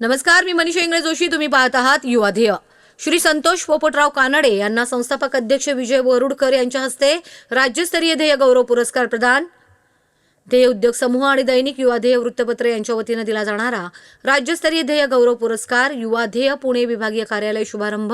नमस्कार मी मनीषा इंगळे जोशी. तुम्ही पाहत आहात युवा ध्येय. श्री संतोष पोपटराव कानडे यांना संस्थापक अध्यक्ष विजय वरुडकर यांच्या हस्ते राज्यस्तरीय ध्येय गौरव पुरस्कार प्रदान. ध्येय उद्योग समूह आणि दैनिक युवा ध्येय वृत्तपत्र यांच्या वतीनं दिला जाणारा राज्यस्तरीय ध्येय गौरव पुरस्कार युवा ध्येय पुणे विभागीय कार्यालय शुभारंभ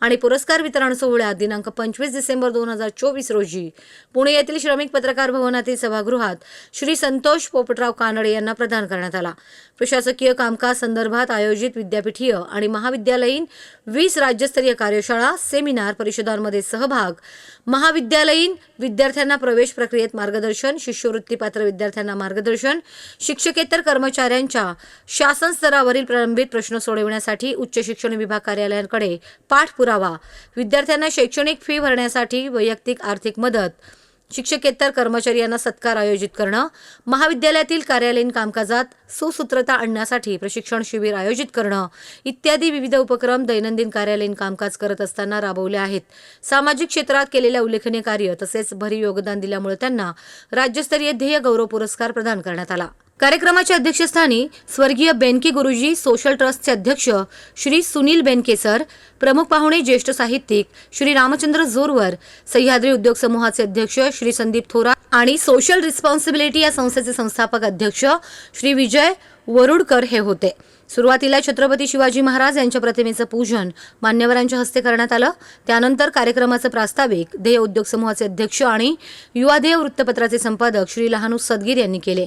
आणि पुरस्कार वितरण सोहळ्यात दिनांक पंचवीस डिसेंबर दोन हजार चोवीस रोजी पुणे येथील श्रमिक पत्रकार भवनातील सभागृहात श्री संतोष पोपटराव कानडे यांना प्रदान करण्यात आला. प्रशासकीय कामकाज संदर्भात आयोजित विद्यापीठीय आणि महाविद्यालयीन वीस राज्यस्तरीय कार्यशाळा सेमिनार परिषदांमध्ये सहभाग महाविद्यालयीन विद्यार्थ्यांना प्रवेश प्रक्रियेत मार्गदर्शन शिष्यवृत्ती पात्र विद्यार्थ्यांना मार्गदर्शन शिक्षकेतर कर्मचाऱ्यांच्या शासन स्तरावरील प्रलंबित प्रश्न सोडविण्यासाठी उच्च शिक्षण विभाग कार्यालयांकडे पाठपुरावा विद्यार्थ्यांना शैक्षणिक फी भरण्यासाठी वैयक्तिक आर्थिक मदत शिक्षकेतर कर्मचारी यांना सत्कार आयोजित करणं महाविद्यालयातील कार्यालयीन कामकाजात सुसूत्रता आणण्यासाठी प्रशिक्षण शिबिर आयोजित करणं इत्यादी विविध उपक्रम दैनंदिन कार्यालयीन कामकाज करत असताना राबवले आहेत. सामाजिक क्षेत्रात केलेल्या उल्लेखनीय कार्य तसेच भरीव योगदान दिल्यामुळे त्यांना राज्यस्तरीय ध्येय गौरव पुरस्कार प्रदान करण्यात आला. कार्यक्रमाच्या अध्यक्षस्थानी स्वर्गीय बेनके गुरुजी सोशल ट्रस्टचे अध्यक्ष श्री सुनील बेनके सर प्रमुख पाहुणे ज्येष्ठ साहित्यिक श्री रामचंद्र जोरवर सह्याद्री उद्योग समूहाचे अध्यक्ष श्री संदीप थोरात आणि सोशल रिस्पॉन्सिबिलिटी या संस्थेचे संस्थापक अध्यक्ष श्री विजय वरुडकर हे होते. सुरुवातीला छत्रपती शिवाजी महाराज यांच्या प्रतिमेचं पूजन मान्यवरांच्या हस्ते करण्यात आलं. त्यानंतर कार्यक्रमाचं प्रास्ताविक ध्येय उद्योग समूहाचे अध्यक्ष आणि युवा वृत्तपत्राचे संपादक श्री लहानू सदगीर यांनी केले.